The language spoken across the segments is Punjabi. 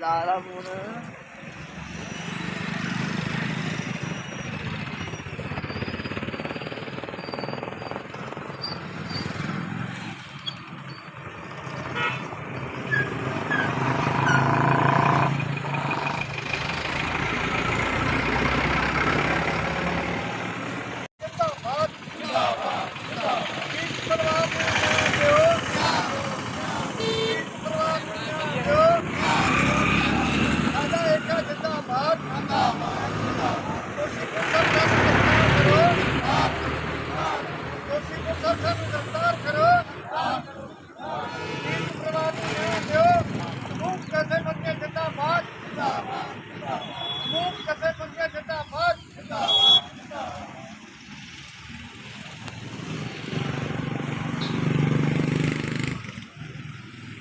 చాలా మూడు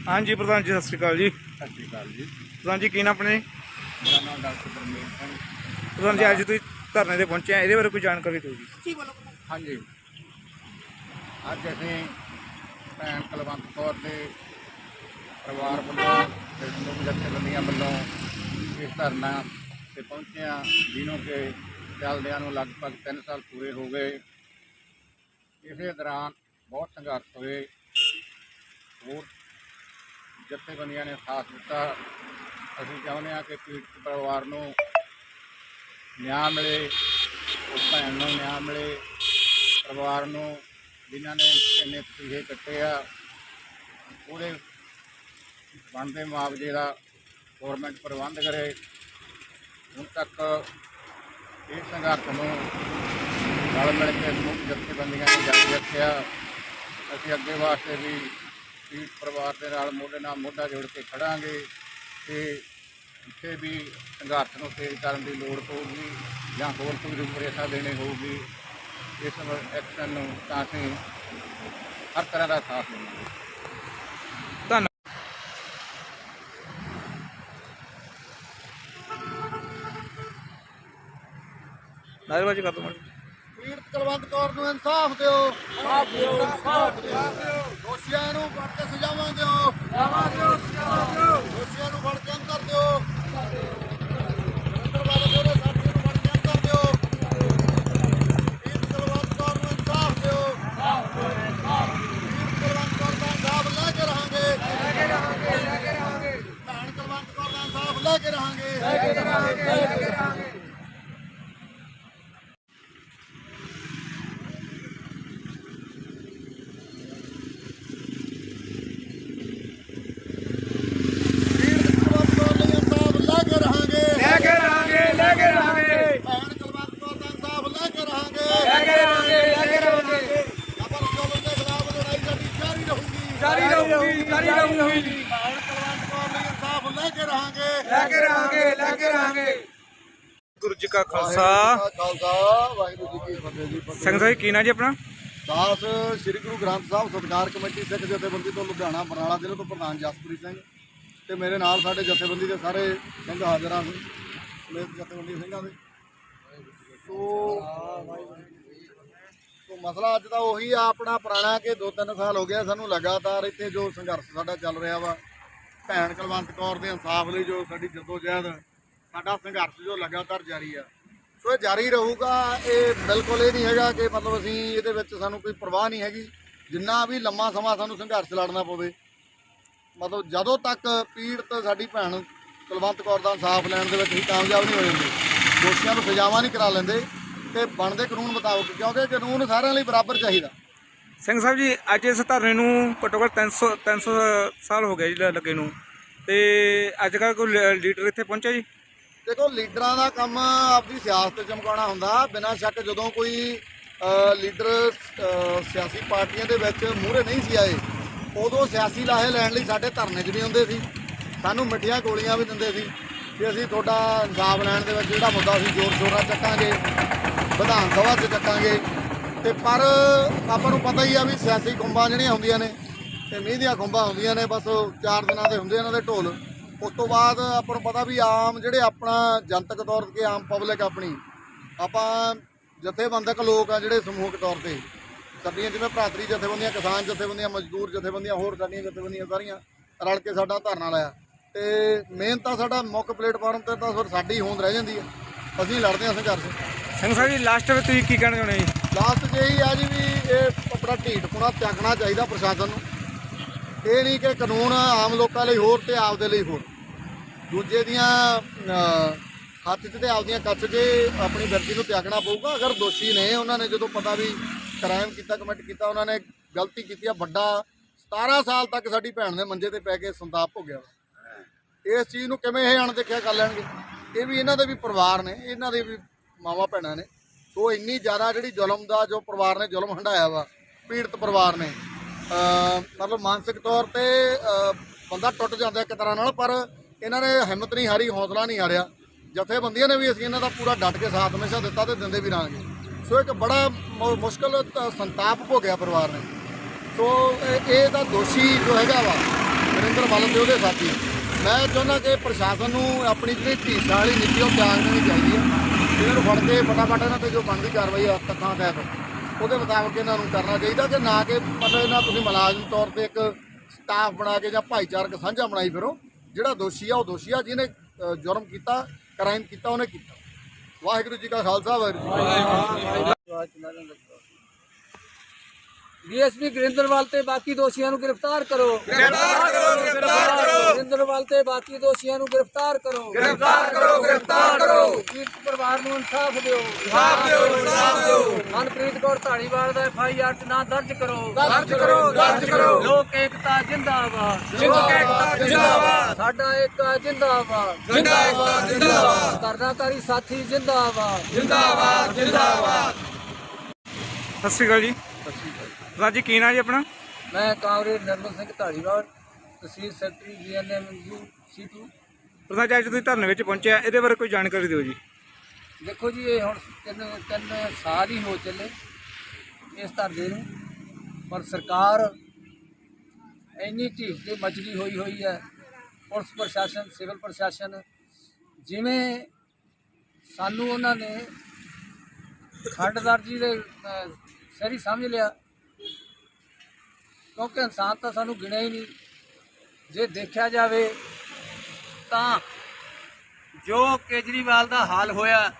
ਹਾਂਜੀ ਪ੍ਰਧਾਨ ਜੀ ਸਤਿ ਸ਼੍ਰੀ ਅਕਾਲ ਜੀ। ਸਤਿ ਸ਼੍ਰੀ ਅਕਾਲ ਜੀ। ਪ੍ਰਧਾਨ ਜੀ ਕੀ ਨਾਮ ਆਪਣੇ? ਮੇਰਾ ਨਾਮ ਡਾਕਟਰ ਪਰਮੇਸ਼ ਸਿੰਘ। ਪ੍ਰਧਾਨ ਜੀ ਅੱਜ ਤੁਸੀਂ ਧਰਨੇ ਤੇ ਪਹੁੰਚੇ ਆ। ਇਹਦੇ ਬਾਰੇ ਕੋਈ ਜਾਣਕਾਰੀ ਦਿਓ ਜੀ। ਹਾਂਜੀ। ਅੱਜ ਅਸੀਂ ਭੈਣ ਕੁਲਵੰਤ ਕੌਰ ਦੇ ਪਰਿਵਾਰ ਵੱਲੋਂ ਤੇ ਲੋਕ ਜਥੇਬੰਦੀਆਂ ਵੱਲੋਂ ਇਸ ਧਰਨਾ ਤੇ ਪਹੁੰਚੇ ਜਿਹਨੂੰ ਕਿ ਚੱਲਦਿਆਂ ਨੂੰ ਲਗਭਗ 3 ਸਾਲ ਪੂਰੇ ਹੋ ਗਏ। ਇਸੇ ਦੌਰਾਨ ਬਹੁਤ ਸੰਘਰਸ਼ ਹੋਏ। ਹੋਰ ਜਥੇਬੰਦੀਆਂ ਨੇ ਸਾਥ ਦਿੱਤਾ। ਅਸੀਂ ਚਾਹੁੰਦੇ ਹਾਂ ਕਿ ਪੀੜਤ ਪਰਿਵਾਰ ਨੂੰ ਨਿਆਂ ਮਿਲੇ, ਉਸ ਭੈਣ ਨੂੰ ਨਿਆਂ ਮਿਲੇ। ਪਰਿਵਾਰ ਨੂੰ ਜਿਨ੍ਹਾਂ ਨੇ ਇੰਨੇ ਤੀਹੇ ਕੱਟੇ ਆ, ਉਹਦੇ ਬਣਦੇ ਮੁਆਵਜ਼ੇ ਦਾ ਗਵਰਨਮੈਂਟ ਪ੍ਰਬੰਧ ਕਰੇ। ਹੁਣ ਤੱਕ ਇਹ ਸੰਘਰਸ਼ ਨੂੰ ਰਲ ਮਿਲ ਕੇ ਸਮੂਹ ਜਥੇਬੰਦੀਆਂ ਨੇ ਜਾਰੀ ਰੱਖਿਆ। ਅਸੀਂ ਅੱਗੇ ਵਾਸਤੇ ਵੀ ਪੀੜਤ ਪਰਿਵਾਰ ਦੇ ਨਾਲ ਮੋਢੇ ਨਾਲ ਮੋਢਾ ਜੋੜ ਕੇ ਖੜਾਂਗੇ ਤੇ ਜਿੱਥੇ ਵੀ ਸੰਘਰਸ਼ ਨੂੰ ਤੇਜ਼ ਕਰਨ ਦੀ ਲੋੜ ਪਊਗੀ ਜਾਂ ਹੋਰ ਕੋਈ ਰੂਪਰੇਖਾ ਦੇਣੀ ਹੋਊਗੀ, ਇਸ ਐਕਸ਼ਨ ਨੂੰ ਤਾਂ ਅਸੀਂ ਹਰ ਤਰ੍ਹਾਂ ਦਾ ਸਾਥ ਦੇਵਾਂਗੇ। ਧੰਨ ਨਾਰੇਬਾਜ਼ੀ ਕਰ ਦੋ ਮਾੜੀ ਪੀੜਤ ਕੁਲਵੰਤ ਕੌਰ ਨੂੰ ਇਨਸਾਫ ਦਿਓ। ਇਨਸਾਫ ਦਿਓ ਇਨਸਾਫ ਦਿਓ। ਦੋਸ਼ੀਆਂ ਨੂੰ ਫੜ ਕੇ ਸਜ਼ਾਵਾਂ ਦਿਓ ਸਜ਼ਾਵਾਂ ਦਿਓ ਸਜ਼ਾਵਾਂ ਦਿਓ ਦੋਸ਼ੀਆਂ ਨੂੰ ਫੜ ਕੇ ਅੰਦਰ ਦਿਓ ਨਰਿੰਦਰ ਬਾਬਾ ਜਿਹੜੇ ਸਾਥੀ ਨੂੰ ਫੜ ਕੇ ਅੰਦਰ ਦਿਓ ਪੀੜਤ ਕੁਲਵੰਤ ਕੌਰ ਨੂੰ ਇਨਸਾਫ ਦਿਓ ਪੀੜਤ ਕੁਲਵੰਤ ਕੌਰ ਦਾ ਇਨਸਾਫ ਲੈ ਕੇ ਰਹਾਂਗੇ ਲੈ ਕੇ ਰਹਾਂਗੇ ਲੈ ਕੇ ਰਹਾਂਗੇ ਭੈਣ ਕੁਲਵੰਤ ਕੌਰ ਦਾ ਇਨਸਾਫ ਲੈ ਕੇ ਰਹਾਂਗੇ ਲੈ ਕੇ ਰਹਾਂਗੇ ਲੈ ਕੇ ਰਹਾਂਗੇ ਪੀੜਤ ਕੁਲਵੰਤ ਕੌਰ ਲਈ ਇਨਸਾਫ ਲੈ ਕੇ ਰਹਾਂਗੇ ਲੈ ਕੇ ਰਹਾਂਗੇ ਲੈ ਕੇ ਰਹਾਂਗੇ ਭੈਣ ਕੁਲਵੰਤ ਕੌਰ ਦਾ ਇਨਸਾਫ ਲੈ ਕੇ ਰਹਾਂਗੇ ਲੈ ਕੇ ਰਹਾਂਗੇ ਲੈ ਕੇ ਰਹਾਂਗੇ ਅਮਰ ਜੋਬਨ ਦੇ ਖਿਲਾਫ ਲੜਾਈ ਸਾਡੀ ਜਾਰੀ ਰਹੂਗੀ ਜਾਰੀ ਰਹੂਗੀ ਜਾਰੀ ਰਹੂਗੀ ਭੈਣ ਕੁਲਵੰਤ ਕੌਰ ਲਈ ਇਨਸਾਫ ਲੈ ਕੇ ਰਹਾਂਗੇ ਲੈ ਕੇ ਰਹਾਂਗੇ ਲੈ ਕੇ ਰਹਾਂਗੇ ਗੁਰੂ ਜੀ ਕਾ ਖਾਲਸਾ। ਖਾਲਸਾ ਵਾਹਿਗੁਰੂ ਜੀ ਕੀ ਫਤਿਹ ਜੀ ਸਿੰਘ ਸਾਹਿਬ ਕੀ ਨਾਂ ਜੀ ਆਪਣਾ? ਦਾਸ ਸ੍ਰੀ ਗੁਰੂ ਗ੍ਰੰਥ ਸਾਹਿਬ ਸਤਿਕਾਰ ਕਮੇਟੀ ਸਿੱਖ ਜਥੇਬੰਦੀ ਤੋਂ ਲੁਧਿਆਣਾ ਬਰਨਾਲਾ ਜ਼ਿਲ੍ਹੇ ਤੋਂ ਪ੍ਰਧਾਨ ਜਸਪ੍ਰੀਤ ਸਿੰਘ ਤੇ ਮੇਰੇ ਨਾਲ ਸਾਡੇ ਜਥੇਬੰਦੀ ਦੇ ਸਾਰੇ ਸਿੰਘ ਹਾਜ਼ਰ ਹਨ ਸਮੇਤ ਜਥੇਬੰਦੀ ਸਿੰਘਾਂ ਦੇ। ਸੋ ਸੋ ਮਸਲਾ ਅੱਜ ਦਾ ਉਹੀ ਆ ਆਪਣਾ ਪੁਰਾਣਾ ਕਿ 2-3 ਸਾਲ ਹੋ ਗਿਆ ਸਾਨੂੰ ਲਗਾਤਾਰ ਇੱਥੇ ਜੋ ਸੰਘਰਸ਼ ਸਾਡਾ ਚੱਲ ਰਿਹਾ ਵਾ ਭੈਣ ਕੁਲਵੰਤ ਕੌਰ ਦੇ ਇਨਸਾਫ ਲਈ ਜੋ ਸਾਡੀ ਜਦੋਜਹਿਦ ਸਾਡਾ ਸੰਘਰਸ਼ ਜੋ ਲਗਾਤਾਰ ਜਾਰੀ ਆ। ਸੋ ਇਹ ਜਾਰੀ ਰਹੂਗਾ, ਇਹ ਬਿਲਕੁਲ ਇਹ ਨਹੀਂ ਹੈਗਾ ਕਿ ਮਤਲਬ ਅਸੀਂ ਇਹਦੇ ਵਿੱਚ ਸਾਨੂੰ ਕੋਈ ਪਰਵਾਹ ਨਹੀਂ ਹੈਗੀ। ਜਿੰਨਾ ਵੀ ਲੰਮਾ ਸਮਾਂ ਸਾਨੂੰ ਸੰਘਰਸ਼ ਲੜਨਾ ਪਵੇ, ਮਤਲਬ ਜਦੋਂ ਤੱਕ ਪੀੜਤ ਸਾਡੀ ਭੈਣ ਕੁਲਵੰਤ ਕੌਰ ਦਾ ਇਨਸਾਫ ਲੈਣ ਦੇ ਵਿੱਚ ਹੀ ਕਾਮਯਾਬ ਨਹੀਂ ਹੋ ਜਾਂਦੇ, ਦੋਸ਼ੀਆਂ ਨੂੰ ਸਜ਼ਾਵਾਂ ਨਹੀਂ ਕਰਾ ਲੈਂਦੇ, ਤੇ ਬਣਦੇ ਕਾਨੂੰਨ ਮੁਤਾਬਕ, ਕਿਉਂਕਿ ਕਾਨੂੰਨ ਸਾਰਿਆਂ ਲਈ ਬਰਾਬਰ ਚਾਹੀਦਾ। ਸਿੰਘ ਸਾਹਿਬ ਜੀ, ਅੱਜ ਇਸ ਧਰਨੇ ਨੂੰ ਘੱਟੋ ਘੱਟ 300 300 ਸਾਲ ਹੋ ਗਏ ਜੀ ਲੱਗੇ ਨੂੰ, ਤੇ ਅੱਜ ਕੱਲ੍ਹ ਕੋਈ ਲੀਡਰ ਇੱਥੇ ਪਹੁੰਚਿਆ ਜੀ? ਦੇਖੋ, ਲੀਡਰਾਂ ਦਾ ਕੰਮ ਆਪਦੀ ਸਿਆਸਤ ਚਮਕਾਉਣਾ ਹੁੰਦਾ। ਬਿਨਾਂ ਸ਼ੱਕ ਜਦੋਂ ਕੋਈ ਲੀਡਰ ਸਿਆਸੀ ਪਾਰਟੀਆਂ ਦੇ ਵਿੱਚ ਮੂਹਰੇ ਨਹੀਂ ਸੀ ਆਏ, ਉਦੋਂ ਸਿਆਸੀ ਲਾਹੇ ਲੈਣ ਲਈ ਸਾਡੇ ਧਰਨੇ 'ਚ ਵੀ ਹੁੰਦੇ ਸੀ। ਸਾਨੂੰ ਮਿੱਠੀਆਂ ਗੋਲੀਆਂ ਵੀ ਦਿੰਦੇ ਸੀ ਕਿ ਅਸੀਂ ਤੁਹਾਡਾ ਇਨਸਾਫ ਲੈਣ ਦੇ ਵਿੱਚ ਜਿਹੜਾ ਮੁੱਦਾ ਅਸੀਂ ਜ਼ੋਰ ਸ਼ੋਰਾਂ ਚੱਕਾਂਗੇ, ਵਿਧਾਨ ਸਭਾ 'ਚ ਚੱਕਾਂਗੇ। ਤੇ ਪਰ ਆਪਾਂ ਨੂੰ ਪਤਾ ਹੀ ਆ ਵੀ ਸਿਆਸੀ ਖੁੰਬਾਂ ਜਿਹੜੀਆਂ ਹੁੰਦੀਆਂ ਨੇ, ਤੇ ਮੀਂਹ ਦੀਆਂ ਖੁੰਬਾਂ ਹੁੰਦੀਆਂ ਨੇ, ਬਸ ਉਹ ਚਾਰ ਦਿਨਾਂ ਦੇ ਹੁੰਦੇ ਇਹਨਾਂ ਦੇ ਢੋਲ। ਉਸ ਤੋਂ ਬਾਅਦ ਆਪਾਂ ਨੂੰ ਪਤਾ ਵੀ ਆਮ ਜਿਹੜੇ ਆਪਣਾ ਜਨਤਕ ਤੌਰ ਤੇ ਆਮ ਪਬਲਿਕ ਆਪਣੀ ਆਪਾਂ ਜਥੇਬੰਦਕ ਲੋਕ ਆ ਜਿਹੜੇ ਸਮੂਹਕ ਤੌਰ ਤੇ ਸਾਡੀਆਂ ਜਿਵੇਂ ਭਰਾਤਰੀ ਜਥੇਬੰਦੀਆਂ ਕਿਸਾਨ ਜਥੇਬੰਦੀਆਂ ਮਜ਼ਦੂਰ ਜਥੇਬੰਦੀਆਂ ਹੋਰ ਸਾਡੀਆਂ ਜਥੇਬੰਦੀਆਂ ਸਾਰੀਆਂ ਰਲ ਕੇ ਸਾਡਾ ਧਰਨਾ ਲਾਇਆ। ਤੇ ਮੇਨ ਤਾਂ ਸਾਡਾ ਮੁੱਖ ਪਲੇਟਫਾਰਮ ਤੇ ਤਾਂ ਫਿਰ ਸਾਡੀ ਹੋਂਦ ਰਹਿ ਜਾਂਦੀ ਹੈ ਅਸੀਂ ਲੜਦੇ ਹਾਂ ਸੰਘਰਸ਼। ਸਿੰਘ ਸਾਹਿਬ ਜੀ ਲਾਸਟ ਵਿੱਚ ਤੁਸੀਂ ਕੀ ਕਹਿਣਾ ਚਾਹੁੰਦੇ ਜੀ? ਲਾਸਟ 'ਚ ਇਹੀ ਆ ਜੀ ਵੀ ਇਹ ਆਪਣਾ ਢੀਠਪੁਣਾ ਤਿਆਗਣਾ ਚਾਹੀਦਾ ਪ੍ਰਸ਼ਾਸਨ ਨੂੰ। ਇਹ ਨਹੀਂ ਕਿ ਕਾਨੂੰਨ ਆਮ ਲੋਕਾਂ ਲਈ ਹੋਰ ਤੇ ਆਪਦੇ ਲਈ ਹੋਰ। ਦੂਜੇ ਦੀਆਂ ਹੱਥ 'ਚ ਤੇ ਆਪਦੀਆਂ ਕੱਚ 'ਚ ਆਪਣੀ ਵਰਦੀ ਨੂੰ ਤਿਆਗਣਾ ਪਊਗਾ। ਅਗਰ ਦੋਸ਼ੀ ਨੇ, ਉਹਨਾਂ ਨੇ ਜਦੋਂ ਪਤਾ ਵੀ ਕ੍ਰਾਈਮ ਕੀਤਾ ਕਮਿਟ ਕੀਤਾ, ਉਹਨਾਂ ਨੇ ਗਲਤੀ ਕੀਤੀ ਆ, ਵੱਡਾ 17 ਸਾਲ ਤੱਕ ਸਾਡੀ ਭੈਣ ਦੇ ਮੰਜੇ ਤੇ ਪੈ ਕੇ ਸੰਤਾਪ ਭੋਗਿਆ ਵਾ ਇਸ ਚੀਜ਼ ਨੂੰ ਕਿਵੇਂ ਇਹ ਅਣਦੇਖਿਆ ਕਰ ਲੈਣਗੇ? ਇਹ ਵੀ ਇਹਨਾਂ ਦੇ ਵੀ ਪਰਿਵਾਰ ਨੇ, ਇਹਨਾਂ ਦੇ ਵੀ ਮਾਵਾ ਭੈਣਾਂ ਨੇ। ਸੋ ਇੰਨੀ ਜ਼ਿਆਦਾ ਜਿਹੜੀ ਜ਼ੁਲਮ ਦਾ ਜੋ ਪਰਿਵਾਰ ਨੇ ਜ਼ੁਲਮ ਹੰਡਾਇਆ ਵਾ, ਪੀੜਤ ਪਰਿਵਾਰ ਨੇ ਮਤਲਬ ਮਾਨਸਿਕ ਤੌਰ ਤੇ ਬੰਦਾ ਟੁੱਟ ਜਾਂਦਾ ਇੱਕ ਤਰ੍ਹਾਂ ਨਾਲ, ਪਰ ਇਹਨਾਂ ਨੇ ਹਿੰਮਤ ਨਹੀਂ ਹਾਰੀ, ਹੌਸਲਾ ਨਹੀਂ ਹਾਰਿਆ। ਜਥੇਬੰਦੀਆਂ ਨੇ ਵੀ ਅਸੀਂ ਇਹਨਾਂ ਦਾ ਪੂਰਾ ਡਟ ਕੇ ਸਾਥ ਹਮੇਸ਼ਾ ਦਿੱਤਾ ਤੇ ਦਿੰਦੇ ਵੀ ਰਹਾਂਗੇ। ਸੋ ਇੱਕ ਬੜਾ ਮੁ- ਮੁਸ਼ਕਲ ਤ- ਸੰਤਾਪ ਭੋਗਿਆ ਪਰਿਵਾਰ ਨੇ। ਸੋ ਇਹ ਇਹ ਤਾਂ ਦੋਸ਼ੀ ਜੋ ਹੈਗਾ ਵਾ, ਨਰਿੰਦਰ ਮੱਲ ਤੇ ਉਹਦੇ ਸਾਥੀ। ਮੈਂ ਚਾਹੁੰਦਾ ਕਿ ਪ੍ਰਸ਼ਾਸਨ ਨੂੰ ਆਪਣੀ ਜਿਹੜੀ ਢੀਠਾਂ ਵਾਲੀ ਨੀਤੀ ਉਹ ਤਿਆਗ ਦੇਣੀ ਚਾਹੀਦੀ ਹੈ। ਇਹਨਾਂ ਨੂੰ ਫੜ ਕੇ ਫਟਾਫਟ ਇਹਨਾਂ ਤੇ ਜੋ ਬਣਦੀ ਕਾਰਵਾਈ ਆ ਤੱਥਾਂ ਤਹਿਤ। ਉਹਦੇ ਮੁਤਾਬਕ ਇਹਨਾਂ ਨੂੰ ਕਰਨਾ ਚਾਹੀਦਾ ਕਿ ਨਾ ਕਿ ਮਤਲਬ ਇਹਨਾਂ ਤੁਸੀਂ ਮੁਲਾਜ਼ਮ ਤੌਰ ਤੇ ਇੱਕ ਸਟਾਫ ਬਣਾ ਕੇ ਜਾਂ ਭਾਈਚਾਰਕ ਸਾਂਝਾ ਬਣਾਈ ਫਿਰੋ। ਜਿਹੜਾ ਦੋਸ਼ੀ ਆ, ਉਹ ਦੋਸ਼ੀ ਆ, ਜਿਹਨੇ ਜੁਰਮ ਕੀਤਾ, ਕ੍ਰਾਈਮ ਕੀਤਾ, ਉਹਨੇ ਕੀਤਾ। ਵਾਹਿਗੁਰੂ ਜੀ ਕਾ ਖਾਲਸਾ ਵਾਹਿਗੁਰੂ ਜੀ ਕੀ ਫਤਿਹ। ਡੀਐਸਪੀ ਗੁਰਿੰਦਰਵਾਲ ਤੇ ਬਾਕੀ ਦੋਸ਼ੀਆਂ ਨੂੰ ਗ੍ਰਿਫਤਾਰ ਕਰੋ। ਗ੍ਰਿਫਤਾਰ ਕਰੋ ਗ੍ਰਿਫਤਾਰ ਕਰੋ। ਗੁਰਿੰਦਰਵਾਲ ਤੇ ਬਾਕੀ ਦੋਸ਼ੀਆਂ ਨੂੰ ਗ੍ਰਿਫਤਾਰ ਕਰੋ। ਗ੍ਰਿਫਤਾਰ ਕਰੋ ਗ੍ਰਿਫਤਾਰ ਕਰੋ। ਪੀੜਤ ਪਰਿਵਾਰ ਨੂੰ ਇਨਸਾਫ ਦਿਓ। ਇਨਸਾਫ ਦਿਓ ਇਨਸਾਫ ਦਿਓ। ਮਨਪ੍ਰੀਤ ਕੌਰ ਢਾਲੀਵਾਲ ਦਾ ਐਫਆਈਆਰ ਚ ਨਾਂ ਦਰਜ ਕਰੋ। ਦਰਜ ਕਰੋ ਦਰਜ ਕਰੋ। ਲੋਕ ਏਕਤਾ ਜਿੰਦਾਬਾਦ। ਲੋਕ ਏਕਤਾ ਜਿੰਦਾਬਾਦ। ਸਾਡਾ ਏਕਾ ਜਿੰਦਾਬਾਦ। ਜਿੰਦਾਬਾਦ ਜਿੰਦਾਬਾਦ। ਕਰਨਾਕਾਰੀ ਸਾਥੀ ਜਿੰਦਾਬਾਦ। ਜਿੰਦਾਬਾਦ ਜਿੰਦਾਬਾਦ। ਸਤਿ ਸ਼੍ਰੀ ਅਕਾਲ ਜੀ। ਰਾਜੀ ਕੀ ਨਾਂ ਜੀ ਆਪਣਾ? ਮੈਂ Congress Nirmal Singh Dhaliwal tehsil secretary GNM U ਸੀ2 ਪ੍ਰਧਾਨ ਜੀ ਅੱਜ ਤੁਸੀਂ ਧਰਨੇ ਵਿੱਚ ਪਹੁੰਚੇ ਆ ਇਹਦੇ ਬਾਰੇ ਕੋਈ ਜਾਣਕਾਰੀ ਦਿਓ ਜੀ। ਦੇਖੋ ਜੀ ਇਹ ਹੁਣ ਤਿੰਨ ਤਿੰਨ ਸਾਲ ਹੀ ਹੋ ਚੱਲੇ ਇਸ ਧਰਨੇ ਨੂੰ ਪਰ ਸਰਕਾਰ ਇੰਨੀ ਢੀਠ ਤੇ ਮਚਲੀ ਹੋਈ ਹੋਈ ਹੈ। ਪੁਲਿਸ ਪ੍ਰਸ਼ਾਸਨ ਸਿਵਲ ਪ੍ਰਸ਼ਾਸਨ ਜਿਵੇਂ ਸਾਨੂੰ ਉਹਨਾਂ ਨੇ ਖੰਡਦਾਰ ਜੀ ਦੇ ਅਹ, ਸਮਝ ਲਿਆ। ਕਿਉਂਕਿ ਇਨਸਾਨ ਤਾਂ ਸਾਨੂੰ ਗਿਣਿਆ ਹੀ ਨਹੀਂ। ਜੇ ਦੇਖਿਆ ਜਾਵੇ ਤਾਂ ਜੋ ਕੇਜਰੀਵਾਲ ਦਾ ਹਾਲ ਹੋਇਆ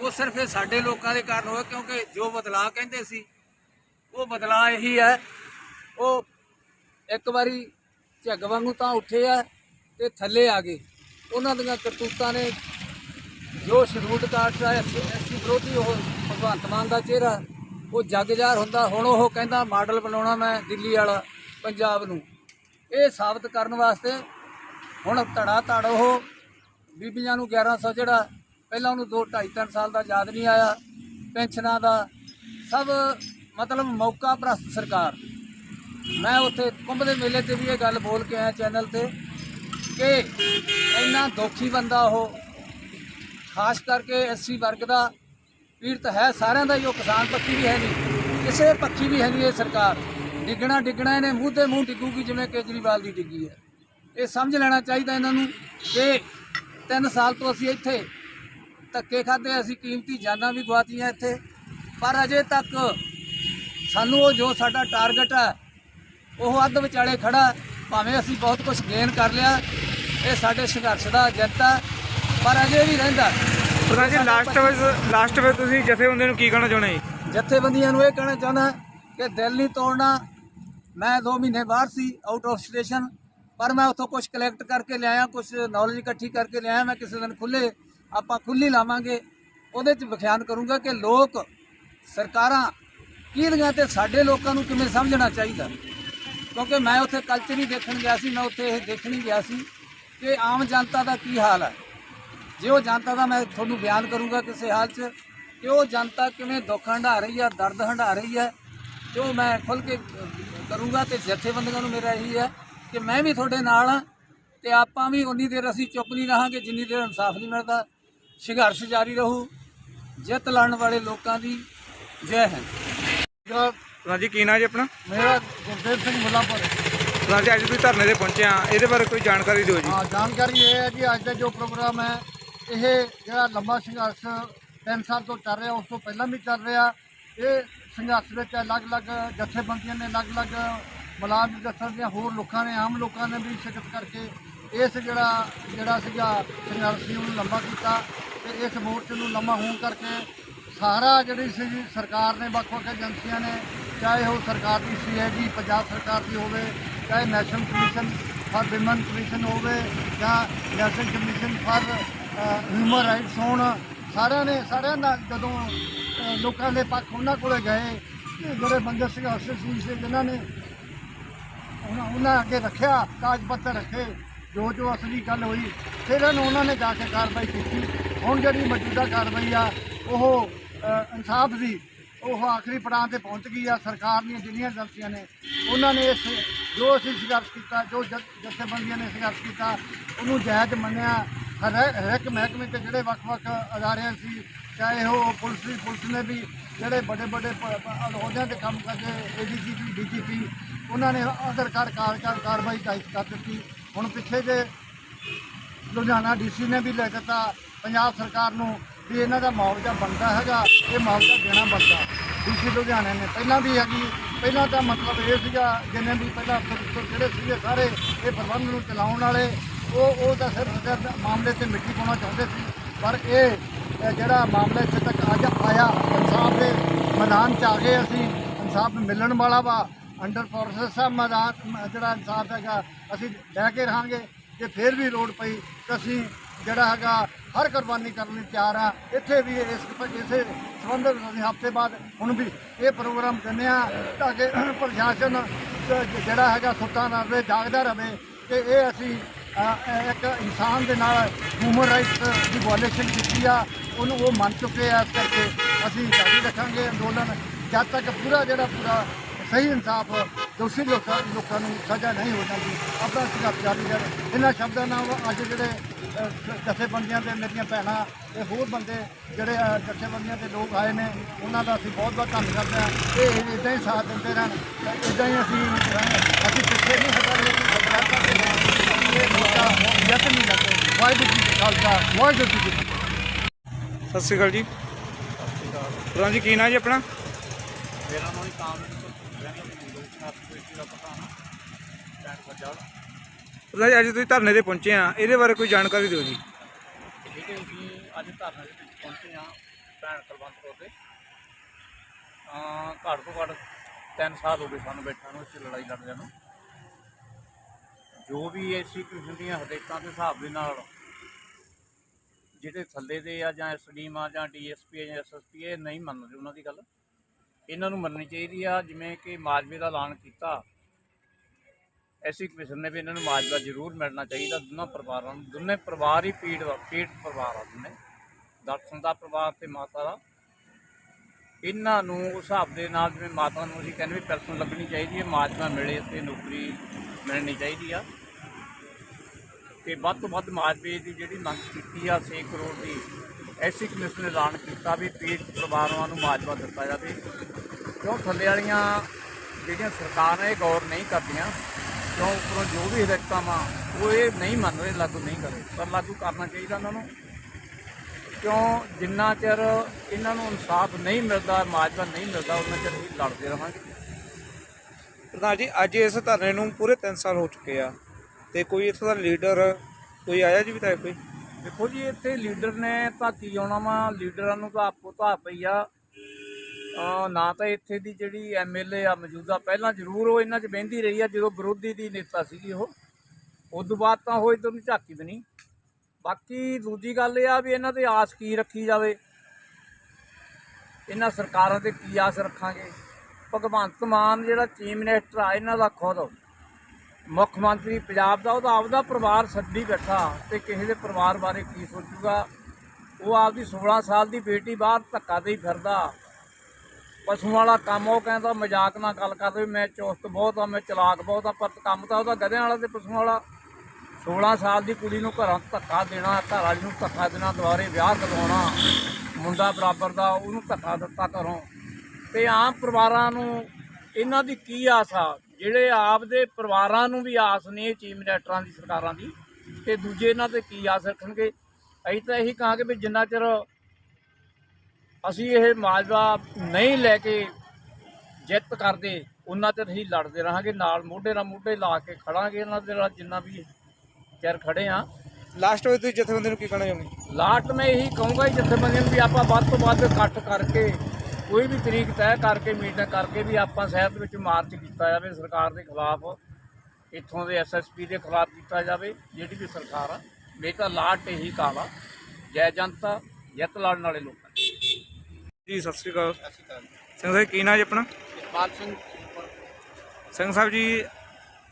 ਉਹ ਸਿਰਫ ਇਹ ਸਾਡੇ ਲੋਕਾਂ ਦੇ ਕਾਰਨ ਹੋਇਆ ਕਿਉਂਕਿ ਜੋ ਬਦਲਾਅ ਕਹਿੰਦੇ ਸੀ ਉਹ ਬਦਲਾਅ ਇਹੀ ਹੈ। ਉਹ ਇੱਕ ਵਾਰੀ ਝੱਗ ਵਾਂਗੂ ਤਾਂ ਉੱਠੇ ਆ ਤੇ ਥੱਲੇ ਆ ਗਏ। ਉਹਨਾਂ ਦੀਆਂ ਕਰਤੂਤਾਂ ਨੇ ਜੋ ਸ਼ਡਿਊਲਡ ਕਾਸਟ ਦਾ ਐਸਸੀ ਵਿਰੋਧੀ ਉਹ ਭਗਵੰਤ ਮਾਨ ਦਾ ਚਿਹਰਾ ਉਹ ਜੱਗਜਾਰ ਹੁੰਦਾ, ਹੁਣ ਉਹ ਕਹਿੰਦਾ ਮਾਡਲ ਬਣਾਉਣਾ ਮੈਂ ਦਿੱਲੀ ਵਾਲਾ, ਪੰਜਾਬ ਨੂੰ। ਇਹ ਸਾਬਤ ਕਰਨ ਵਾਸਤੇ ਹੁਣ ਧੜਾ ਧੜ ਉਹ ਬੀਬੀਆਂ ਨੂੰ 1100 ਜਿਹੜਾ, ਪਹਿਲਾਂ ਉਹਨੂੰ 2 2.5 3 ਸਾਲ ਦਾ ਯਾਦ ਨਹੀਂ ਆਇਆ, ਪੈਨਸ਼ਨਾਂ ਦਾ, ਸਭ ਮਤਲਬ ਮੌਕਾ ਪ੍ਰਸਤ ਸਰਕਾਰ। ਮੈਂ ਉੱਥੇ ਕੁੰਭ ਦੇ ਮੇਲੇ ਤੇ ਵੀ ਇਹ ਗੱਲ ਬੋਲ ਕੇ ਆਇਆ ਚੈਨਲ ਤੇ ਕਿ ਇੰਨਾ ਦੁਖੀ ਬੰਦਾ ਉਹ, ਖਾਸ ਕਰਕੇ ਐਸਸੀ ਵਰਗ ਦਾ ਪੀੜਤ ਹੈ, ਸਾਰਿਆਂ ਦਾ ਹੀ ਉਹ ਕਿਸਾਨ ਪੱਖੀ ਵੀ ਹੈ ਨਹੀਂ। ਕਿਸੇ ਪੱਖੀ ਵੀ ਹੈ ਨਹੀਂ ਇਹ ਸਰਕਾਰ। ਡਿੱਗਣਾ ਡਿੱਗਣਾ, ਇਹਨੇ ਮੂੰਹ ਤੇ ਮੂੰਹ ਡਿੱਗੂਗੀ, ਜਿਵੇਂ ਕੇਜਰੀਵਾਲ ਦੀ ਡਿੱਗੀ ਹੈ। ਇਹ ਸਮਝ ਲੈਣਾ ਚਾਹੀਦਾ ਇਹਨਾਂ ਨੂੰ ਕਿ 3 ਸਾਲ ਤੋਂ ਅਸੀਂ ਇੱਥੇ ਧੱਕੇ ਖਾਦੇ ਅਸੀਂ ਕੀਮਤੀ ਜਾਨਾਂ ਵੀ ਗਵਾਤੀਆਂ ਇੱਥੇ। ਪਰ ਅਜੇ ਤੱਕ ਸਾਨੂੰ ਉਹ ਜੋ ਸਾਡਾ ਟਾਰਗੇਟ ਹੈ, ਉਹ ਅੱਧ ਵਿਚਾਲੇ ਖੜਾ ਭਾਵੇਂ ਅਸੀਂ ਬਹੁਤ ਕੁਝ ਗੇਨ ਕਰ ਲਿਆ, ਇਹ ਸਾਡੇ ਸੰਘਰਸ਼ ਦਾ ਜਨਤਾ ਪਰ ਅਜੇ ਵੀ ਰਹਿੰਦਾ ਪ੍ਰਧਾਨ ਜੀ ਲਾਸਟ ਵਿੱਚ ਲਾਸਟ ਵਿੱਚ ਤੁਸੀਂ ਜਥੇਬੰਦੀਆਂ ਨੂੰ ਕੀ ਕਹਿਣਾ ਚਾਹੁੰਦੇ ਜੀ? ਜਥੇਬੰਦੀਆਂ ਨੂੰ ਇਹ ਕਹਿਣਾ ਚਾਹੁੰਦਾ ਕਿ ਦਿਲ ਨਹੀਂ ਤੋੜਨਾ ਮੈਂ 2 ਮਹੀਨੇ ਬਾਹਰ ਸੀ ਆਊਟ ਆਫ ਸਟੇਸ਼ਨ ਪਰ ਮੈਂ ਉੱਥੋਂ ਕੁਝ ਕਲੈਕਟ ਕਰਕੇ ਲਿਆਇਆ ਕੁਝ ਨੌਲੇਜ ਇਕੱਠੀ ਕਰਕੇ ਲਿਆਇਆ, ਮੈਂ ਕਿਸੇ ਦਿਨ ਖੁੱਲੇ ਆਪਾਂ ਖੁੱਲੀ ਲਾਵਾਂਗੇ। ਉਹਦੇ ਚ ਵਿਖਿਆਨ ਕਰੂੰਗਾ ਕਿ ਲੋਕ ਸਰਕਾਰਾਂ ਕਿਹਦੀਆਂ ਤੇ ਸਾਡੇ ਲੋਕਾਂ ਨੂੰ ਕਿਵੇਂ ਸਮਝਣਾ ਚਾਹੀਦਾ? ਕਿਉਂਕਿ ਮੈਂ ਉੱਥੇ ਕਲਚਰ ਹੀ ਦੇਖਣ ਗਿਆ ਸੀ, ਮੈਂ ਉੱਥੇ ਇਹ ਦੇਖਣ ਹੀ ਗਿਆ ਸੀ ਕਿ ਆਮ ਜਨਤਾ ਦਾ ਕੀ ਹਾਲ ਹੈ। ਜੇ ਉਹ ਜਨਤਾ ਦਾ ਮੈਂ ਤੁਹਾਨੂੰ ਬਿਆਨ ਕਰੂੰਗਾ ਕਿਸੇ ਹਾਲ 'ਚ ਕਿ ਉਹ ਜਨਤਾ ਕਿਵੇਂ ਦੁੱਖ ਹੰਢਾ ਰਹੀ ਹੈ ਦਰਦ ਹੰਢਾ ਰਹੀ ਹੈ ਤੇ ਉਹ ਮੈਂ ਖੁੱਲ ਕੇ ਕਰੂੰਗਾ ਤੇ ਜਥੇਬੰਦੀਆਂ ਨੂੰ ਮੇਰਾ ਇਹੀ ਹੈ ਕਿ ਮੈਂ ਵੀ ਤੁਹਾਡੇ ਨਾਲ ਹਾਂ ਤੇ ਆਪਾਂ ਵੀ ਉਨੀ ਦੇਰ ਅਸੀਂ ਚੁੱਪ ਨਹੀਂ ਰਹਾਂਗੇ ਜਿੰਨੀ ਦੇਰ ਇਨਸਾਫ ਨਹੀਂ ਮਿਲਦਾ। ਸੰਘਰਸ਼ ਜਾਰੀ ਰਹੂ। ਜਿੱਤ ਲੜਨ ਵਾਲੇ ਲੋਕਾਂ ਦੀ ਜੈ ਹਿੰਦ। ਪ੍ਰਧਾਨ ਜੀ ਕੀ ਨਾਂ ਜੀ ਆਪਣਾ? ਮੇਰਾ ਗੁਰਦੇਵ ਸਿੰਘ ਮੁੱਲਾਪੁਰ। ਪ੍ਰਧਾਨ ਜੀ ਅੱਜ ਤੁਸੀਂ ਧਰਨੇ ਤੇ ਪਹੁੰਚੇ ਆ ਇਹਦੇ ਬਾਰੇ ਕੋਈ ਜਾਣਕਾਰੀ ਦਿਓ ਜੀ। ਹਾਂ ਜਾਣਕਾਰੀ ਇਹ ਹੈ ਕਿ ਅੱਜ ਦਾ ਜੋ ਪ੍ਰੋਗਰਾਮ ਹੈ ਇਹ ਜਿਹੜਾ ਲੰਬਾ ਸੰਘਰਸ਼ 3 ਸਾਲ ਤੋਂ ਚੱਲ ਰਿਹਾ, ਉਸ ਤੋਂ ਪਹਿਲਾਂ ਵੀ ਚੱਲ ਰਿਹਾ। ਇਹ ਸੰਘਰਸ਼ ਵਿੱਚ ਅਲੱਗ-ਅਲੱਗ ਜਥੇਬੰਦੀਆਂ ਨੇ ਅਲੱਗ-ਅਲੱਗ ਮੁਲਾਜ਼ਮ ਜਥੇਬੰਦੀਆਂ ਹੋਰ ਲੋਕਾਂ ਨੇ, ਆਮ ਲੋਕਾਂ ਨੇ ਵੀ ਸ਼ਿਰਕਤ ਕਰਕੇ ਇਸ ਜਿਹੜਾ ਜਿਹੜਾ ਸੀਗਾ ਸੰਘਰਸ਼ ਸੀ ਉਹਨੂੰ ਲੰਬਾ ਕੀਤਾ ਤੇ ਇਸ ਮੋਰਚੇ ਨੂੰ ਲੰਮਾ ਹੋਣ ਕਰਕੇ ਸਾਰਾ ਜਿਹੜੀ ਸੀ ਸਰਕਾਰ ਨੇ, ਵੱਖ-ਵੱਖ ਏਜੰਸੀਆਂ ਨੇ, ਚਾਹੇ ਉਹ ਸਰਕਾਰ ਦੀ ਸੀਆਈਡੀ, ਪੰਜਾਬ ਸਰਕਾਰ ਦੀ ਹੋਵੇ, ਚਾਹੇ national commission, for women commission ਹੋਵੇ ਜਾਂ national commission for human rights ਹੋਣ। ਸਾਰਿਆਂ ਨੇ ਸਾਰਿਆਂ ਦਾ ਜਦੋਂ ਲੋਕਾਂ ਦੇ ਪੱਖ ਉਹਨਾਂ ਕੋਲੇ ਗਏ ਜਿਹੜੇ ਬੰਦੇ ਸੰਘਰਸ਼ ਸੀ ਸੀ ਜਿਨ੍ਹਾਂ ਨੇ ਉਹਨਾਂ ਉਹਨਾਂ ਅੱਗੇ ਰੱਖਿਆ, ਕਾਗਜ਼ ਪੱਤਰ ਰੱਖੇ, ਜੋ ਜੋ ਅਸਲੀ ਗੱਲ ਹੋਈ, ਫਿਰ ਇਹਨਾਂ ਨੂੰ ਉਹਨਾਂ ਨੇ ਜਾ ਕੇ ਕਾਰਵਾਈ ਕੀਤੀ। ਹੁਣ ਜਿਹੜੀ ਮੌਜੂਦਾ ਕਾਰਵਾਈ ਆ, ਉਹ ਇਨਸਾਫ ਦੀ, ਉਹ ਆਖਰੀ ਪੜਾਅ ਤੇ ਪਹੁੰਚ ਗਈ ਆ। ਸਰਕਾਰ ਦੀਆਂ ਜਿੰਨੀਆਂ ਏਜੰਸੀਆਂ ਨੇ, ਉਹਨਾਂ ਨੇ ਇਸ ਜੋ ਅਸੀਂ ਸੰਘਰਸ਼ ਕੀਤਾ, ਜੋ ਜਥ- ਜਥੇਬੰਦੀਆਂ ਨੇ ਸੰਘਰਸ਼ ਕੀਤਾ, ਉਹਨੂੰ ਜਾਇਜ਼ ਮੰਨਿਆ। ਹਰ ਹਰ ਇੱਕ ਮਹਿਕਮੇ ਤੇ ਜਿਹੜੇ ਵੱਖ-ਵੱਖ ਅਦਾਰਿਆਂ ਸੀ, ਚਾਹੇ ਉਹ ਪੁਲਿਸ ਦੀ, ਪੁਲਿਸ ਨੇ ਵੀ ਜਿਹੜੇ ਵੱਡੇ ਵੱਡੇ ਪ- ਅਹੁਦਿਆਂ ਤੇ ਕੰਮ ਕਰਦੇ ਏਡੀਜੀਪੀ ਡੀਜੀਪੀ ਉਹਨਾਂ ਨੇ ਆਦਰ ਕਾਰ ਕਾਰਵਾਈ ਕਰ ਕਰ ਦਿੱਤੀ। ਹੁਣ ਪਿੱਛੇ ਜੇ ਲੁਧਿਆਣਾ ਡੀਸੀ ਨੇ ਵੀ ਲੈ ਦਿੱਤਾ, ਪੰਜਾਬ ਸਰਕਾਰ ਨੂੰ ਵੀ ਇਹਨਾਂ ਦਾ ਮੁਆਵਜ਼ਾ ਬਣਦਾ ਹੈਗਾ, ਇਹ ਮੁਆਵਜ਼ਾ ਦੇਣਾ ਬਣਦਾ। ਡੀਸੀ ਲੁਧਿਆਣੇ ਨੇ ਪਹਿਲਾਂ ਵੀ ਹੈਗੀ, ਪਹਿਲਾਂ ਤਾਂ ਮਤਲਬ ਇਹ ਸੀਗਾ, ਜਿੰਨੇ ਵੀ ਪਹਿਲਾਂ ਅਫਸਰ ਜਿਹੜੇ ਸੀਗੇ ਸਾਰੇ, ਇਹ ਪ੍ਰਬੰਧ ਨੂੰ ਚਲਾਉਣ ਵਾਲੇ ਉਹ ਉਹ ਤਾਂ ਸਿਰਫ ਸਿਰਫ ਮਾਮਲੇ ਤੇ ਮਿੱਟੀ ਪਾਉਣਾ ਚਾਹੁੰਦੇ ਸੀ, ਪਰ ਇਹ ਜਿਹੜਾ ਮਾਮਲਾ ਇੱਥੇ ਤੱਕ ਅੱਜ ਆਇਆ, ਇਨਸਾਫ ਦੇ ਮੈਦਾਨ ਚ ਆ ਗਏ ਅਸੀਂ, ਇਨਸਾਫ ਮਿਲਣ ਵਾਲਾ ਵਾ ਅੰਡਰ ਪ੍ਰੋਸੈਸ ਆ, ਮੈਦਾਨ, ਜਿਹੜਾ ਇਨਸਾਫ ਹੈਗਾ, ਅਸੀਂ ਲੈ ਕੇ ਰਹਾਂਗੇ ਜੇ ਫਿਰ ਵੀ ਲੋੜ ਪਈ ਤਾਂ ਅਸੀਂ ਜਿਹੜਾ ਹੈਗਾ ਹਰ ਕੁਰਬਾਨੀ ਕਰਨ ਲਈ ਤਿਆਰ ਆ। ਇੱਥੇ ਵੀ ਇਸ ਇਸੇ ਸੰਬੰਧ ਵਿੱਚ ਅਸੀਂ ਹਫ਼ਤੇ ਬਾਅਦ ਹੁਣ ਵੀ ਇਹ ਪ੍ਰੋਗਰਾਮ ਦਿੰਦੇ ਆ, ਤਾਂ ਕਿ ਪ੍ਰਸ਼ਾਸਨ ਜਿਹੜਾ ਹੈਗਾ ਸੁੱਤਾ ਨਾ ਰਹੇ ਜਾਗਦਾ ਰਹੇ ਕਿ ਇਹ ਅਸੀਂ ਇੱਕ ਇਨਸਾਨ ਦੇ ਨਾਲ ਹਿਊਮਨ ਰਾਈਟਸ ਦੀ ਵਾਇਲੇਸ਼ਨ ਕੀਤੀ ਆ, ਉਹਨੂੰ ਉਹ ਮੰਨ ਚੁੱਕੇ ਆ, ਇਸ ਕਰਕੇ ਅਸੀਂ ਜਾਰੀ ਰੱਖਾਂਗੇ ਅੰਦੋਲਨ। ਜਦ ਤੱਕ ਪੂਰਾ ਜਿਹੜਾ ਪੂਰਾ ਸਹੀ ਇਨਸਾਫ ਦੋਸ਼ੀ ਲੋਕਾਂ ਲੋਕਾਂ ਨੂੰ ਸਜ਼ਾ ਨਹੀਂ ਹੋ ਜਾਂਦੀ, ਆਪਣਾ ਸੰਘਰਸ਼ ਜਾਰੀ ਹੈ ਇਹਨਾਂ ਸ਼ਬਦਾਂ ਨਾਲ ਅੱਜ ਜਿਹੜੇ ਜਥੇਬੰਦੀਆਂ ਦੇ ਮੇਰੀਆਂ ਭੈਣਾਂ ਤੇ ਹੋਰ ਬੰਦੇ ਜਿਹੜੇ ਜਥੇਬੰਦੀਆਂ ਦੇ ਲੋਕ ਆਏ ਨੇ, ਉਹਨਾਂ ਦਾ ਅਸੀਂ ਬਹੁਤ ਬਹੁਤ ਧੰਨਵਾਦ ਕਰਦੇ ਹਾਂ। ਇਹ ਇਦਾਂ ਹੀ ਸਾਥ ਦਿੰਦੇ ਰਹਿਣ, ਇਦਾਂ ਹੀ ਅਸੀਂ ਅਸੀਂ ਪਿੱਛੇ ਨਹੀਂ ਹਟਾਂਗੇ। ਸਰਕਾਰ ਕਰਦੇ ਹਾਂ ਇਹ ਮੌਕਾ ਯਤ ਨਹੀਂ ਲੱਗਦਾ ਵਾਹਿਗੁਰੂ ਜੀ ਕਾ ਖਾਲਸਾ ਵਾਹਿਗੁਰੂ ਜੀ ਕੀ ਫਤਿਹ ਸਤਿ ਸ਼੍ਰੀ ਅਕਾਲ ਜੀ ਪ੍ਰਧਾਨ ਜੀ ਕੀ ਨਾਂ ਜੀ ਆਪਣਾ ਮੇਰਾ ਨਾਮ ਕਾਮਰੇਡ ਰਹਿੰਦਾ ਲੋਕ ਐਸੋਸੀਏਸ਼ਨ ਦਾ ਪ੍ਰਧਾਨ ਪਿੰਡ ਪ੍ਰਧਾਨ ਜੀ ਅੱਜ ਤੁਸੀਂ ਧਰਨੇ ਤੇ ਪਹੁੰਚੇ ਆ। ਇਹਦੇ ਬਾਰੇ ਕੋਈ ਜਾਣਕਾਰੀ ਦਿਓ ਜੀ। ਠੀਕ ਹੈ ਜੀ ਅੱਜ ਧਰਨੇ ਦੇ ਵਿੱਚ ਪਹੁੰਚੇ ਹਾਂ ਭੈਣ ਕੁਲਵੰਤ ਕੌਰ ਦੇ। ਅਹ ਘੱਟ ਤੋਂ ਘੱਟ 3 ਸਾਲ ਹੋ ਗਏ ਸਾਨੂੰ ਬੈਠਾ ਨੂੰ ਇਸ ਲੜਾਈ ਲੜਦਿਆਂ ਨੂੰ। ਜੋ ਵੀ ਐਸੀ ਕਿਸਮ ਦੀਆਂ ਹਦਾਇਤਾਂ ਦੇ ਹਿਸਾਬ ਦੇ ਨਾਲ ਜਿਹੜੇ ਥੱਲੇ ਦੇ ਆ ਜਾਂ ਐਸਡੀਐਮ ਆ ਜਾਂ ਡੀਐਸਪੀ ਜਾਂ ਐਸਐਸਪੀ ਇਹ ਨਹੀਂ ਮੰਨਦੇ ਉਹਨਾਂ ਦੀ ਗੱਲ। ਇਹਨਾਂ ਨੂੰ ਮੰਨਣੀ ਚਾਹੀਦੀ ਆ, ਜਿਵੇਂ ਕਿ ਮਾਜਵੇ ਦਾ ਐਲਾਨ ਕੀਤਾ। ਐਸੀ ਕਮਿਸ਼ਨ ਨੇ ਵੀ ਇਹਨਾਂ ਨੂੰ ਮਾਜਵਾ ਜ਼ਰੂਰ ਮਿਲਣਾ ਚਾਹੀਦਾ, ਦੋਨਾਂ ਪਰਿਵਾਰਾਂ ਨੂੰ। ਦੋਨੇ ਪਰਿਵਾਰ ਹੀ ਪੀੜ ਪੀੜ ਪਰਿਵਾਰ ਆ ਦੋਨੇ। ਦਰਸ਼ਨ ਦਾ ਪਰਿਵਾਰ ਤੇ ਮਾਤਾ ਦਾ। ਇਹਨਾਂ ਨੂੰ ਉਸ ਹਿਸਾਬ ਦੇ ਨਾਲ ਜਿਵੇਂ ਮਾਤਾ ਨੂੰ ਅਸੀਂ ਕਹਿੰਦੇ ਵੀ ਪੈਨਸ਼ਨ ਲੱਗਣੀ ਚਾਹੀਦੀ ਹੈ, ਮਾਜਵਾ ਮਿਲੇ ਤੇ ਨੌਕਰੀ ਮਿਲਣੀ ਚਾਹੀਦੀ ਆ। ਤੇ ਵੱਧ ਤੋਂ ਵੱਧ ਮਾਜਵੇ ਦੀ ਜਿਹੜੀ ਮੰਗ ਕੀਤੀ ਆ 6 ਕਰੋੜ ਦੀ, ਐਸੀ ਕਮਿਸ਼ਨ ਨੇ ਐਲਾਨ ਕੀਤਾ ਵੀ ਪੀੜ ਪਰਿਵਾਰਾਂ ਨੂੰ ਮਾਜਵਾ ਦਿੱਤਾ ਜਾਵੇ। ਕਿਉਂ ਥੱਲੇ ਵਾਲੀਆਂ ਜਿਹੜੀਆਂ ਸਰਕਾਰਾਂ ਇਹ ਗੌਰ ਨਹੀਂ ਕਰਦੀਆਂ, ਕਿਉਂ ਉੱਪਰੋਂ ਜੋ ਵੀ ਹਦਾਇਤਾਂ ਵਾ, ਉਹ ਇਹ ਨਹੀਂ ਮੰਨ ਰਹੇ, ਲਾਗੂ ਨਹੀਂ ਕਰ ਰਹੇ, ਪਰ ਲਾਗੂ ਕਰਨਾ ਚਾਹੀਦਾ ਉਹਨਾਂ ਨੂੰ। ਕਿਉਂ ਜਿੰਨਾ ਚਿਰ ਇਹਨਾਂ ਨੂੰ ਇਨਸਾਫ ਨਹੀਂ ਮਿਲਦਾ, ਮਾਜਵਾ ਨਹੀਂ ਮਿਲਦਾ ਉਹਨਾਂ ਚਿਰ ਹੀ ਲੜਦੇ ਰਹਾਂਗੇ। ਪ੍ਰਧਾਨ ਜੀ, ਅੱਜ ਇਸ ਧਰਨੇ ਨੂੰ ਪੂਰੇ 3 ਸਾਲ ਹੋ ਚੁੱਕੇ ਆ ਤੇ ਕੋਈ ਇੱਥੋਂ ਦਾ ਲੀਡਰ ਕੋਈ ਆਇਆ ਜੀ ਵੀ ਤਾਂ ਕੋਈ? ਦੇਖੋ ਜੀ, ਇੱਥੇ ਲੀਡਰ ਨੇ ਤਾਂ ਕੀ ਆਉਣਾ ਵਾ? ਲੀਡਰਾਂ ਨੂੰ ਤਾਂ ਆਪੋ ਤਾਂ ਪਈ ਆ। ਨਾ ਤਾਂ ਇੱਥੇ ਦੀ ਜਿਹੜੀ ਐਮਐਲਏ ਆ ਮੌਜੂਦਾ, ਪਹਿਲਾਂ ਜ਼ਰੂਰ ਉਹ ਇਹਨਾਂ 'ਚ ਬਹਿੰਦੀ ਰਹੀ ਆ, ਜਦੋਂ ਵਿਰੋਧੀ ਦੀ ਨੇਤਾ ਸੀਗੀ ਉਹ। ਉਸ ਤੋਂ ਬਾਅਦ ਤਾਂ ਉਹ ਇੱਧਰ ਨੂੰ ਝਾਕੀ ਵੀ ਨਹੀਂ ਬਾਕੀ ਦੂਜੀ ਗੱਲ ਇਹ ਆ ਵੀ ਇਹਨਾਂ ਤੇ ਆਸ ਕੀ ਰੱਖੀ ਜਾਵੇ? ਇਹਨਾਂ ਸਰਕਾਰਾਂ ਤੇ ਕੀ ਆਸ ਰੱਖਾਂਗੇ? ਭਗਵੰਤ ਮਾਨ ਜਿਹੜਾ ਚੀਫ ਮਿਨਿਸਟਰ ਆ, ਇਹਨਾਂ ਦਾ ਖੁਦ। ਮੁੱਖ ਮੰਤਰੀ ਪੰਜਾਬ ਦਾ, ਉਹਦਾ ਆਪਦਾ ਪਰਿਵਾਰ ਸੱਦੀ ਬੈਠਾ ਤੇ ਕਿਸੇ ਦੇ ਪਰਿਵਾਰ ਬਾਰੇ ਕੀ ਸੋਚੂਗਾ? ਉਹ ਆਪਦੀ 16 ਸਾਲ ਦੀ ਬੇਟੀ ਬਾਹਰ ਧੱਕਾ ਦੇ ਹੀ ਫਿਰਦਾ। ਪਸ਼ੂਆਂ ਵਾਲਾ ਕੰਮ, ਉਹ ਕਹਿੰਦਾ ਮਜ਼ਾਕ ਨਾਲ ਗੱਲ ਕਰਦੇ ਮੈਂ ਚੁਸਤ ਬਹੁਤ ਆ, ਮੈਂ ਚਲਾਕ ਬਹੁਤ ਆ, ਪਰ ਕੰਮ ਤਾਂ ਉਹਦਾ ਗਧਿਆਂ ਵਾਲਾ ਤੇ ਪਸ਼ੂਆਂ ਵਾਲਾ। 16 ਸਾਲ ਦੀ ਕੁੜੀ ਨੂੰ ਘਰਾਂ ਧੱਕਾ ਦੇਣਾ, ਘਰ ਵਾਲੀ ਨੂੰ ਧੱਕਾ ਦੇਣਾ, ਦੁਬਾਰੇ ਵਿਆਹ ਕਰਵਾਉਣਾ। ਮੁੰਡਾ ਬਰਾਬਰ ਦਾ, ਉਹਨੂੰ ਧੱਕਾ ਦਿੱਤਾ ਘਰੋਂ। ਤੇ ਆਮ ਪਰਿਵਾਰਾਂ ਨੂੰ ਇਹਨਾਂ ਦੀ ਕੀ ਆਸ ਆ? ਜਿਹੜੇ ਆਪ ਦੇ ਪਰਿਵਾਰਾਂ ਨੂੰ ਵੀ ਆਸ ਨਹੀਂ ਚੀਫ ਮਿਨਿਸਟਰਾਂ ਦੀ ਸਰਕਾਰਾਂ ਦੀ ਤੇ ਦੂਜੇ ਇਹਨਾਂ ਤੇ ਕੀ ਆਸ ਰੱਖਣਗੇ? ਅਸੀਂ ਤਾਂ ਇਹੀ ਕਹਾਂਗੇ ਵੀ ਜਿੰਨਾ ਚਿਰ ਅਸੀਂ ਇਹ ਮਾਜਵਾ ਨਹੀਂ ਲੈ ਕੇ ਜਿੱਤ ਕਰਦੇ ਉਹਨਾਂ ਚਿਰ ਹੀ ਲੜਦੇ ਰਹਾਂਗੇ ਨਾਲ ਮੋਢੇ ਨਾਲ ਮੋਢੇ ਲਾ ਕੇ ਖੜਾਂਗੇ ਇਹਨਾਂ ਦੇ ਨਾਲ ਜਿੰਨਾ ਵੀ ਚਿਰ ਖੜੇ ਆ। ਲਾਸਟ ਵਿੱਚ ਤੁਸੀਂ ਜਥੇਬੰਦੀ ਨੂੰ ਕੀ ਕਹਿਣਾ ਚਾਹੁੰਦੇ ਲਾਸਟ ਮੈਂ ਇਹੀ ਕਹੂੰਗਾ ਜੀ ਜਥੇਬੰਦੀਆਂ ਨੂੰ ਵੀ ਆਪਾਂ ਵੱਧ ਤੋਂ ਵੱਧ ਇਕੱਠ ਕਰਕੇ ਕੋਈ ਵੀ ਤਰੀਕ ਤੈਅ ਕਰਕੇ ਮੀਟਿੰਗ ਕਰਕੇ ਵੀ ਆਪਾਂ ਸ਼ਹਿਰ ਦੇ ਵਿੱਚ ਮਾਰਚ ਕੀਤਾ ਜਾਵੇ ਸਰਕਾਰ ਦੇ ਖਿਲਾਫ ਇੱਥੋਂ ਦੇ ਐਸਐਸਪੀ ਦੇ ਖਿਲਾਫ ਕੀਤਾ ਜਾਵੇ ਜਿਹੜੀ ਵੀ ਸਰਕਾਰ ਆ ਨਹੀਂ ਤਾਂ ਲਾਟ ਇਹੀ ਕਾਲਾ ਜੈ ਜਨਤਾ ਜਿੱਤ ਲੜਨ ਵਾਲੇ ਲੋਕਾਂ ਦੀ। ਜੀ ਸਤਿ ਸ਼੍ਰੀ ਅਕਾਲ। ਸਿੰਘ ਸਾਹਿਬ ਕੀ ਨਾਂ ਜੀ ਆਪਣਾ? ਪਾਲ ਸਿੰਘ ਸਿੰਘ ਸਾਹਿਬ ਜੀ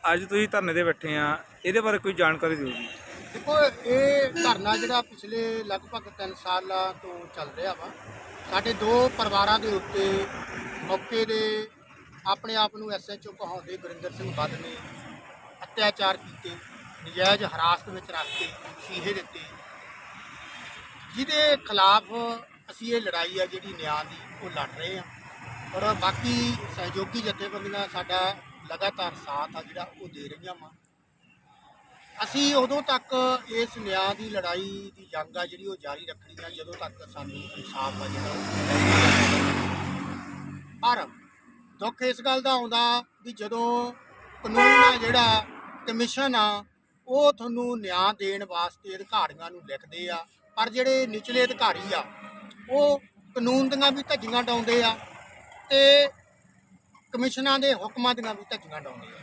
ਅੱਜ ਤੁਸੀਂ ਧਰਨੇ ਤੇ ਬੈਠੇ ਆ ਇਹਦੇ ਬਾਰੇ ਕੋਈ ਜਾਣਕਾਰੀ ਦਿਓ ਜੀ। ਦੇਖੋ ਇਹ ਧਰਨਾ ਜਿਹੜਾ ਪਿਛਲੇ ਲਗਭਗ 3 ਸਾਲਾਂ ਤੋਂ ਚੱਲ ਰਿਹਾ ਵਾ ਸਾਡੇ ਦੋ ਪਰਿਵਾਰਾਂ ਦੇ ਉੱਤੇ ਮੌਕੇ ਦੇ ਆਪਣੇ ਆਪ ਨੂੰ ਐਸਐਚਓ ਕਹਾਉਂਦੇ ਗੁਰਿੰਦਰ ਸਿੰਘ ਬੱਦ ਨੇ ਅਤਿਆਚਾਰ ਕੀਤੇ, ਨਜਾਇਜ਼ ਹਰਾਸਤ ਵਿੱਚ ਰੱਖ ਕੇ ਸੀਹੇ ਦਿੱਤੇ। ਜਿਹਦੇ ਖਿਲਾਫ ਅਸੀਂ ਇਹ ਲੜਾਈ ਆ ਜਿਹੜੀ ਨਿਆਂ ਦੀ, ਉਹ ਲੜ ਰਹੇ ਆ। ਔਰ ਬਾਕੀ ਸਹਿਯੋਗੀ ਜਥੇਬੰਦੀਆਂ ਸਾਡਾ ਲਗਾਤਾਰ ਸਾਥ ਆ ਜਿਹੜਾ ਉਹ ਦੇ ਰਹੀਆਂ ਵਾ। ਅਸੀਂ ਉਦੋਂ ਤੱਕ ਇਸ ਨਿਆਂ ਦੀ ਲੜਾਈ ਦੀ ਜੰਗ ਆ ਜਿਹੜੀ ਉਹ ਜਾਰੀ ਰੱਖਣੀ ਆ, ਜਦੋਂ ਤੱਕ ਸਾਨੂੰ ਇਨਸਾਫ ਆ ਜਿਹੜਾ ਪਰ ਦੁੱਖ ਇਸ ਗੱਲ ਦਾ ਆਉਂਦਾ ਵੀ ਜਦੋਂ ਕਾਨੂੰਨ ਆ ਜਿਹੜਾ, ਕਮਿਸ਼ਨ ਆ, ਉਹ ਤੁਹਾਨੂੰ ਨਿਆਂ ਦੇਣ ਵਾਸਤੇ ਅਧਿਕਾਰੀਆਂ ਨੂੰ ਲਿਖਦੇ ਆ, ਪਰ ਜਿਹੜੇ ਨਿਚਲੇ ਅਧਿਕਾਰੀ ਆ, ਉਹ ਕਾਨੂੰਨ ਦੀਆਂ ਵੀ ਧੱਜੀਆਂ ਡਾਉਂਦੇ ਆ ਤੇ ਕਮਿਸ਼ਨਾਂ ਦੇ ਹੁਕਮਾਂ ਦੀਆਂ ਵੀ ਧੱਜੀਆਂ ਡਾਉਂਦੇ ਆ।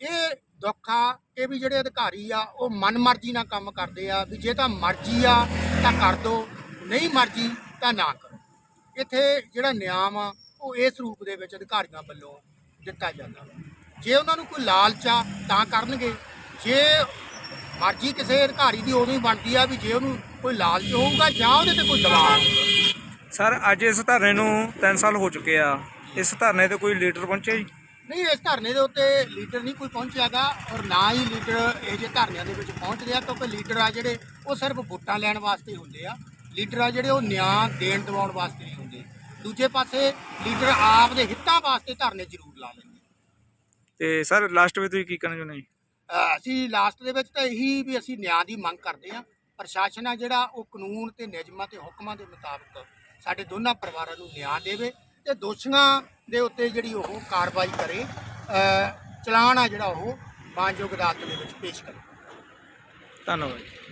ਇਹ ਦੁੱਖ ਆ ਕਿ ਵੀ ਜਿਹੜੇ ਅਧਿਕਾਰੀ ਆ, ਉਹ ਮਨਮਰਜ਼ੀ ਨਾਲ ਕੰਮ ਕਰਦੇ ਆ, ਵੀ ਜੇ ਤਾਂ ਮਰਜ਼ੀ ਆ ਤਾਂ ਕਰ ਦੋ, ਨਹੀਂ ਮਰਜ਼ੀ ਤਾਂ ਨਾ ਕਰੋ। ਇੱਥੇ ਜਿਹੜਾ ਨਿਯਮ ਆ ਉਹ ਇਸ ਰੂਪ ਦੇ ਵਿੱਚ ਅਧਿਕਾਰੀਆਂ ਵੱਲੋਂ ਦਿੱਤਾ ਜਾਂਦਾ ਜੇ ਉਹਨਾਂ ਨੂੰ ਕੋਈ ਲਾਲਚ ਆ, ਤਾਂ ਕਰਨਗੇ। ਜੇ ਮਰਜ਼ੀ ਕਿਸੇ ਅਧਿਕਾਰੀ ਦੀ ਉਦੋਂ ਹੀ ਬਣਦੀ ਆ, ਵੀ ਜੇ ਉਹਨੂੰ ਕੋਈ ਲਾਲਚ ਹੋਊਗਾ ਜਾਂ ਉਹਦੇ ਤੇ ਕੋਈ ਦਬਾਅ ਹੋਊਗਾ। ਸਰ, ਅੱਜ ਇਸ ਧਰਨੇ ਨੂੰ 3 ਸਾਲ ਹੋ ਚੁੱਕੇ ਆ। ਇਸ ਧਰਨੇ ਤੇ ਕੋਈ ਲੀਡਰ ਪਹੁੰਚਿਆ ਜੀ? ਨਹੀਂ ਇਸ ਧਰਨੇ ਦੇ ਉੱਤੇ ਲੀਡਰ ਨਹੀਂ ਕੋਈ ਪਹੁੰਚਿਆਗਾ ਔਰ ਨਾ ਹੀ ਲੀਡਰ ਇਹ ਜਿਹੇ ਧਰਨਿਆਂ ਦੇ ਵਿੱਚ ਪਹੁੰਚਦੇ ਆ ਕਿਉਂਕਿ ਲੀਡਰ ਆ ਜਿਹੜੇ ਉਹ ਸਿਰਫ ਵੋਟਾਂ ਲੈਣ ਵਾਸਤੇ ਹੁੰਦੇ ਆ। ਲੀਡਰ ਆ ਜਿਹੜੇ ਉਹ ਨਿਆਂ ਦੇਣ ਦਿਵਾਉਣ ਵਾਸਤੇ ਨਹੀਂ ਹੁੰਦੇ। ਦੂਜੇ ਪਾਸੇ ਲੀਡਰ ਆਪ ਦੇ ਹਿੱਤਾਂ ਵਾਸਤੇ ਧਰਨੇ ਜ਼ਰੂਰ ਲਾ ਲੈਂਦੇ ਤੇ ਸਰ ਲਾਸਟ ਵਿੱਚ ਤੁਸੀਂ ਕੀ ਕਹਿਣਾ ਚਾਹੁੰਦੇ ਜੀ? ਅਸੀਂ ਲਾਸਟ ਦੇ ਵਿੱਚ ਤਾਂ ਇਹੀ ਵੀ ਅਸੀਂ ਨਿਆਂ ਦੀ ਮੰਗ ਕਰਦੇ ਆ ਪ੍ਰਸ਼ਾਸਨ ਆ ਜਿਹੜਾ ਉਹ ਕਾਨੂੰਨ ਤੇ ਨਿਯਮਾਂ ਤੇ ਹੁਕਮਾਂ ਦੇ ਮੁਤਾਬਕ ਸਾਡੇ ਦੋਨਾਂ ਪਰਿਵਾਰਾਂ ਨੂੰ ਨਿਆਂ ਦੇਵੇ। ਤੇ ਦੋਸ਼ੀਆਂ ਦੇ ਉੱਤੇ ਜਿਹੜੀ ਉਹ ਕਾਰਵਾਈ ਕਰੇ ਚਲਾਨ ਆ ਜਿਹੜਾ ਉਹ, ਮਾਨਯੋਗ ਅਦਾਲਤ ਦੇ ਵਿੱਚ ਪੇਸ਼ ਕਰੇ। ਧੰਨਵਾਦ ਜੀ।